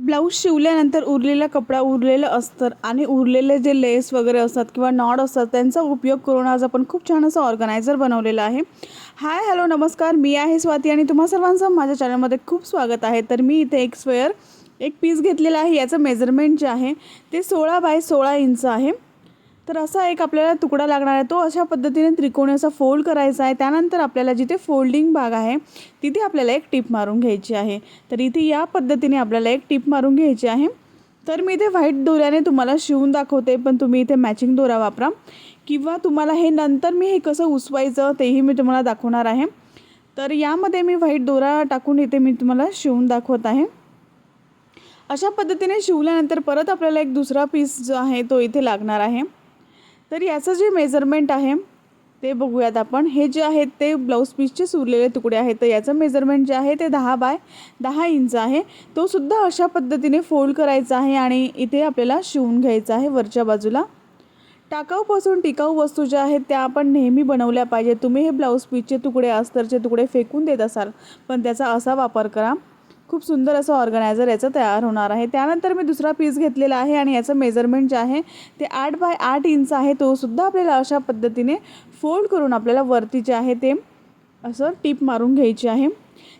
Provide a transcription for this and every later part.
Blouse शिवल्यानंतर उरलेला कपडा उरलेलं अस्तर आणि उरलेले जे लेस वगैरे असतात किंवा नॉड असतात त्यांचा उपयोग करून आज आपण खूप छान असं ऑर्गनायझर बनवलेलं आहे. हाय हॅलो नमस्कार. मी आहे स्वाती आणि तुम्हा सर्वांचं माझ्या चॅनलमध्ये खूप स्वागत आहे. तर मी इथे एक स्वेअर एक पीस घेतलेला आहे. याचं मेजरमेंट जे आहे ते सोळा बाय सोळा इंच आहे. तर असा एक आपल्याला तुकडा लागणार आहे. तो अशा पद्धतीने त्रिकोणी असा फोल्ड करायचा आहे. त्यानंतर आपल्याला जिथे फोल्डिंग भाग आहे तिथे आपल्याला एक टीप मारून घ्यायची आहे. तर इथे या पद्धतीने आपल्याला एक टीप मारून घ्यायची आहे. तर मी इथे व्हाईट दोऱ्याने तुम्हाला शिवून दाखवते पण तुम्ही इथे मॅचिंग दोरा वापरा. किंवा तुम्हाला हे नंतर मी हे कसं उसवायचं तेही मी तुम्हाला दाखवणार आहे. तर यामध्ये मी व्हाईट दोरा टाकून इथे मी तुम्हाला शिवून दाखवत आहे. अशा पद्धतीने शिवल्यानंतर परत आपल्याला एक दुसरा पीस जो आहे तो इथे लागणार आहे. तर याचं जे मेजरमेंट आहे ते बघूयात आपण. हे जे आहेत ते ब्लाऊज पीसचे सुरलेले तुकडे आहेत. तर याचं मेजरमेंट जे आहे ते दहा बाय दहा इंच आहे. तो सुद्धा अशा पद्धतीने फोल्ड करायचा आहे आणि इथे आपल्याला शिवून घ्यायचा आहे वरच्या बाजूला. टाकाऊपासून टिकाऊ वस्तू ज्या आहेत त्या आपण नेहमी बनवल्या पाहिजे तुम्ही हे ब्लाऊज पीसचे तुकडे अस्तरचे तुकडे फेकून देत असाल पण त्याचा असा वापर करा. खूप सुंदर असं ऑर्गनायझर याचं तयार होणार आहे. त्यानंतर मी दुसरा पीस घेतलेला आहे आणि याचं मेजरमेंट जे आहे ते आठ बाय आठ इंच आहे. तो सुद्धा आपल्याला अशा पद्धतीने फोल्ड करून आपल्याला वरती जे आहे ते असं टीप मारून घ्यायची आहे.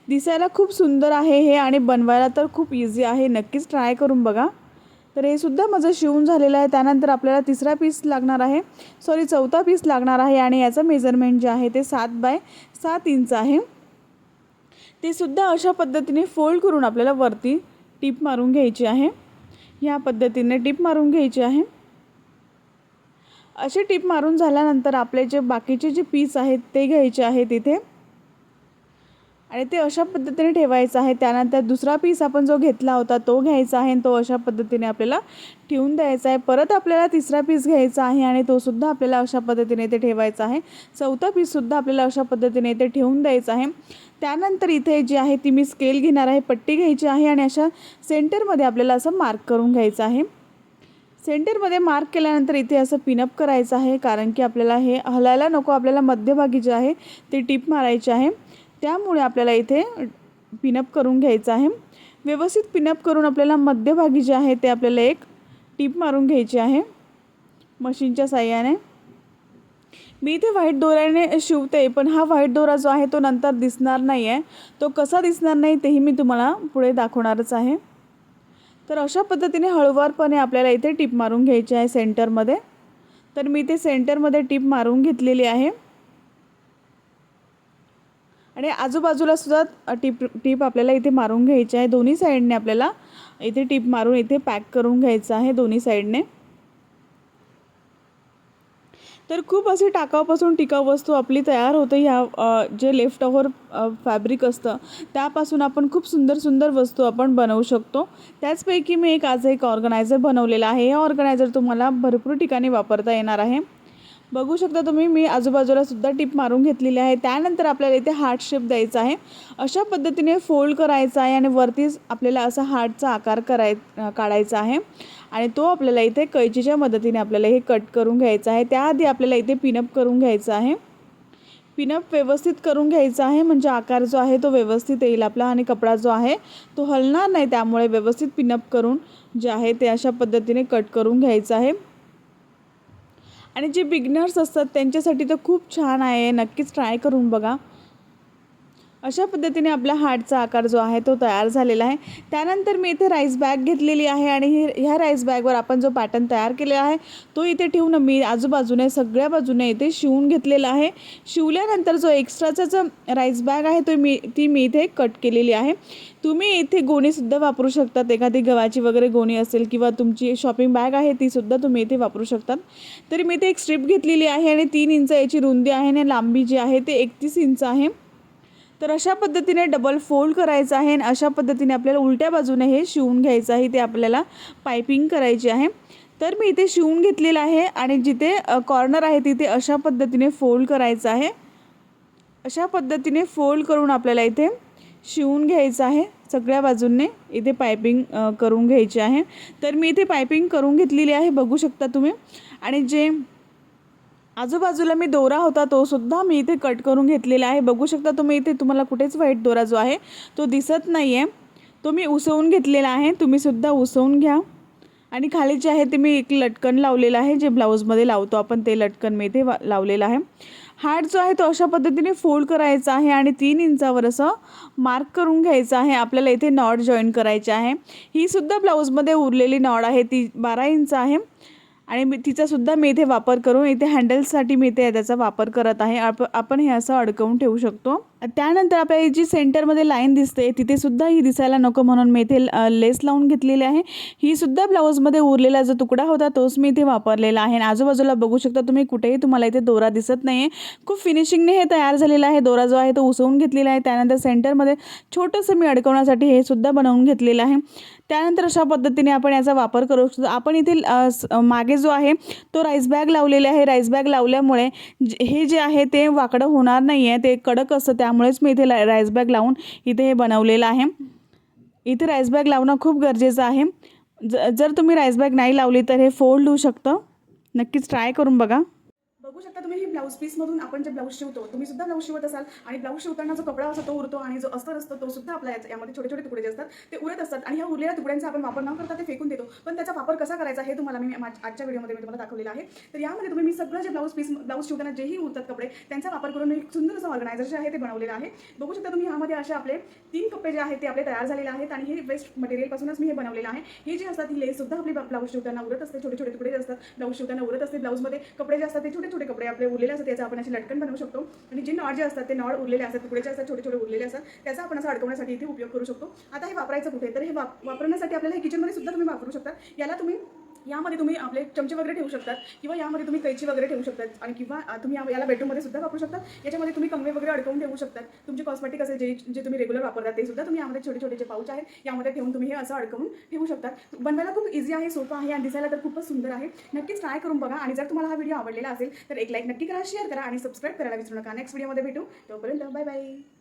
दिसायला खूप सुंदर आहे हे आणि बनवायला तर खूप इझी आहे. नक्कीच ट्राय करून बघा. तर हे सुद्धा माझं शिवून झालेलं आहे. त्यानंतर आपल्याला तिसरा पीस लागणार आहे. सॉरी चौथा पीस लागणार आहे आणि याचं मेजरमेंट जे आहे ते सात बाय सात इंच आहे. ते सुद्धा अशा पद्धतीने फोल्ड करून आपल्याला वरती टीप मारून घ्यायची आहे. ह्या पद्धतीने टीप मारून घ्यायची आहे. असे टीप मारून झाल्यानंतर आपले जे बाकीचे जे पीस आहेत ते घ्यायचे आहेत इथे आणि ते अशा पद्धतीने ठेवायचं आहे. त्यानंतर दुसरा पीस आपण जो घेतला होता तो घ्यायचा आहे आणि तो अशा पद्धतीने आपल्याला ठेवून द्यायचा आहे. परत आपल्याला तिसरा पीस घ्यायचा आहे आणि तोसुद्धा आपल्याला अशा पद्धतीने इथे ठेवायचा आहे. चौथा पीससुद्धा आपल्याला अशा पद्धतीने इथे ठेवून द्यायचा आहे. त्यानंतर इथे जी आहे ती मी स्केल घेणार आहे. पट्टी घ्यायची आहे आणि अशा सेंटरमध्ये आपल्याला असं मार्क करून घ्यायचं आहे. सेंटरमध्ये मार्क केल्यानंतर इथे असं पिनअप करायचं आहे. कारण की आपल्याला हे हलायला नको. आपल्याला मध्यभागी जे आहे ते टीप मारायचे आहे. त्यामुळे आपल्याला इथे पिनअप करून घ्यायचं आहे. व्यवस्थित पिनअप करून आपल्याला मध्यभागी जे आहे ते आपल्याला एक टीप मारून घ्यायची आहे. मशीनच्या साह्याने. मी इथे व्हाईट दोऱ्याने शिवते पण हा व्हाईट दोरा जो आहे तो नंतर दिसणार नाही आहे तो कसा दिसणार नाही तेही मी तुम्हाला पुढे दाखवणारच आहे. तर अशा पद्धतीने हळूवारपणे आपल्याला इथे टीप मारून घ्यायची आहे सेंटरमध्ये तर मी इथे सेंटरमध्ये टीप मारून घेतलेली आहे. आणि आजूबाजूला सुद्धा टीप टीप आपल्याला इथे मारून घ्यायची आहे. दोन्ही साईडने आपल्याला इथे टीप मारून इथे पॅक करून घ्यायचं आहे दोन्ही साईडने. तर खूप अशी टाकावपासून टिकाऊ वस्तू आपली तयार होते. ह्या जे लेफ्ट ओव्हर फॅब्रिक असतं त्यापासून आपण खूप सुंदर सुंदर वस्तू आपण बनवू शकतो. त्याचपैकी मी एक आज एक ऑर्गनायझर बनवलेला आहे. हे ऑर्गनायझर तुम्हाला भरपूर ठिकाणी वापरता येणार आहे. बघू शकता तुम्ही मी आजूबाजूला सुद्धा टिप मारून घेतलेली आहे. त्यानंतर आपल्याला इथे हार्ट शेप द्यायचा आहे. अशा पद्धतीने फोल्ड करायचा आहे आणि वरतीच आपल्याला असा हार्टचा आकार कराय काढायचा आहे. आणि तो आपल्याला इथे कैचीच्या मदतीने आपल्याला हे कट करून घ्यायचा आहे. त्याआधी आपल्याला इथे पिनअप करून घ्यायचं आहे. पिनअप व्यवस्थित करून घ्यायचा आहे म्हणजे आकार जो आहे तो व्यवस्थित येईल आपला आणि कपडा जो आहे तो हलणार नाही त्यामुळे व्यवस्थित पिनअप करून जे आहे ते अशा पद्धतीने कट करून घ्यायचं आहे. आणि जे बिगनर्स असतात त्यांच्यासाठी तर खूप छान आहे. नक्कीच ट्राय करून बघा. अशा पद्धतीने आपला हार्टचा आकार जो आहे तो तयार झालेला आहे. त्यानंतर मी इथे राईस बॅग घेतलेली आहे आणि ह्या राईस बॅगवर आपण जो पॅटर्न तयार केलेला आहे तो इथे ठेवून मी आजूबाजूने सगळ्या बाजूने इथे शिवून घेतलेला आहे. शिवल्यानंतर जो एक्स्ट्राचा जो राईस बॅग आहे तो मी ती मी इथे कट केलेली आहे. तुम्ही इथे गोणीसुद्धा वापरू शकतात. एखादी गव्हाची वगैरे गोणी असेल किंवा तुमची शॉपिंग बॅग आहे तीसुद्धा तुम्ही इथे वापरू शकतात. तरी मी इथे एक स्ट्रीप घेतलेली आहे आणि तीन इंच याची रुंदी आहे आणि लांबी जी आहे ते एकतीस इंच आहे. तर अशा पद्धतीने डबल फोल्ड करायचं आहे आणि अशा पद्धतीने आपल्याला उलट्या बाजूने हे शिवून घ्यायचं आहे. ते आपल्याला पायपिंग करायची आहे. तर मी इथे शिवून घेतलेलं आहे आणि जिथे कॉर्नर आहे तिथे अशा पद्धतीने फोल्ड करायचं आहे. अशा पद्धतीने फोल्ड करून आपल्याला इथे शिवून घ्यायचं आहे. सगळ्या बाजूंनी इथे पायपिंग करून घ्यायची आहे. तर मी इथे पायपिंग करून घेतलेली आहे बघू शकता तुम्ही. आणि जे आजूबाजूला मी दोरा होता तो सुद्धा मी इथे कट करून घेतलेला आहे. बघू शकता तुम्ही इथे तुम्हाला कुठेच व्हाईट दोरा जो आहे तो दिसत नाही आहे तो मी उसवून घेतलेला आहे तुम्हीसुद्धा उसवून घ्या. आणि खाली जे आहे ते मी एक लटकन लावलेलं आहे जे ब्लाऊजमध्ये लावतो आपण ते लटकन मी इथे वा लावलेलं आहे. हार्ट जो आहे तो अशा पद्धतीने फोल्ड करायचा आहे आणि तीन इंचावर असं मार्क करून घ्यायचं आहे. आपल्याला इथे नॉट जॉईन करायचे आहे. ही सुद्धा ब्लाऊजमध्ये उरलेली नॉड आहे ती बारा इंच आहे. आणि मी तिचासुद्धा मी इथे वापर करून इथे हँडल्ससाठी मी इथे त्याचा वापर करत आहे. आप आपण हे असं अडकवून ठेवू शकतो. त्यानंतर आपल्याला जी सेंटरमध्ये लाईन दिसते तिथे सुद्धा ही दिसायला नको म्हणून मी इथे लेस लावून घेतलेली आहे. ही सुद्धा ब्लाऊजमध्ये उरलेला जो तुकडा होता तोच मी इथे वापरलेला आहे. आजूबाजूला बघू शकता तुम्ही कुठेही तुम्हाला इथे दोरा दिसत नाही आहे खूप फिनिशिंगने हे तयार झालेलं आहे. दोरा जो आहे तो उसवून घेतलेला आहे. त्यानंतर सेंटरमध्ये छोटंसं मी अडकवण्यासाठी हे सुद्धा बनवून घेतलेलं आहे. त्यानंतर अशा पद्धतीने आपण याचा वापर करू शकतो. आपण इथे मागे जो आहे तो राईस बॅग लावलेला आहे. राईस बॅग लावल्यामुळे जे- हे जे आहे ते वाकडं होणार नाही आहे ते कडक असतं त्यामुळेच मी इथे ला- राईस बॅग लावून इथे हे बनवलेलं आहे. इथे राईस बॅग लावणं खूप गरजेचं आहे. ज जर तुम्ही राईस बॅग नाही लावली तर हे फोल्ड होऊ शकतं. नक्कीच ट्राय करून बघा. बघू शकता तुम्ही ही ब्लाऊज पीसमधून आपण जे ब्लाऊज शिवतो तुम्ही सुद्धा ब्लाऊज शिवत असाल आणि ब्लाऊज शिवताना जो कपडा असतो तो उरतो आणि जो अस्तर असतो तो सुद्धा आपल्या याच्या- यामध्ये छोटे छोटे तुकडे जे असतात ते उरत असतात आणि ह्या उरलेल्या तुकड्यांचा आपण वापर न करता ते फेकून देतो. पण त्याचा वापर कसा करायचा हे तुम्हाला मी आजच्या व्हिडिओमध्ये मी तुम्हाला दाखवलेलं आहे. तर यामध्ये तुम्ही मी सगळं जे ब्लाऊज पीस ब्लाऊज शिवताना जेही उरतात कपडे त्यांचा वापर करून मी एक सुंदर असं ऑर्गनायझर जे आहे ते बनवलेलं आहे. बघू शकता तुम्ही ह्यामध्ये असे आपले तीन कप्पे जे आहेत ते आपले तयार झालेले आहेत आणि हे वेस्ट मटेरियलपासूनच मी हे बनवलेलं आहे. हे जे असतात ही लेस सुद्धा आपली ब्लाऊज शिवताना उरत असते छोटे छोटे तुकडे जे असतात ब्लाऊज शिवताना उरत असते ब्लाऊजमध्ये कपडे जे असतात ते छोटे छोटे कपडे आपले उरलेले असतात त्याचा आपण असे लटकन बनवू शकतो. आणि जे नॉड जे असतात ते नॉड उरलेले असतात तुकडेचे असतात छोटे छोटे उरलेले असतात त्याचा आपण असं अडकवण्यासाठी इथे उपयोग करू शकतो. आता हे वापरायचं कुठे? तर हे वापरण्यासाठी आपल्याला हे किचनमध्ये सुद्धा तुम्ही वापरू शकता. याला तुम्ही यामध्ये तुम्ही आपले चमचे वगैरे ठेवू शकतात किंवा यामध्ये तुम्ही कैची वगैरे ठेवू शकतात आणि किंवा तुम्ही याला बेडरूममध्ये सुद्धा वापरू शकतात याच्यामध्ये तुम्ही कंगवे वगैरे अडकवून ठेवू शकतात. तुमचे कॉस्मेटिक असेल जे जे तुम्ही रेग्युलर वापरतात ते सुद्धा तुम्ही यामध्ये छोटे छोटे जे पाऊच आहेत यामध्ये ठेवून तुम्ही हे असं अडकवून ठेवू शकतात. बनवायला खूप इझी आहे सोपं आहे आणि दिसायला तर खूपच सुंदर आहे. नक्कीच ट्राय करून बघा आणि जर तुम्हाला हा व्हिडिओ आवडलेला असेल तर एक लाईक नक्की करा शेअर करा आणि सबस्क्राईब करायला विसरू नका. नेक्स्ट व्हिडिओमध्ये भेटू. तोपर्यंत बाय बाय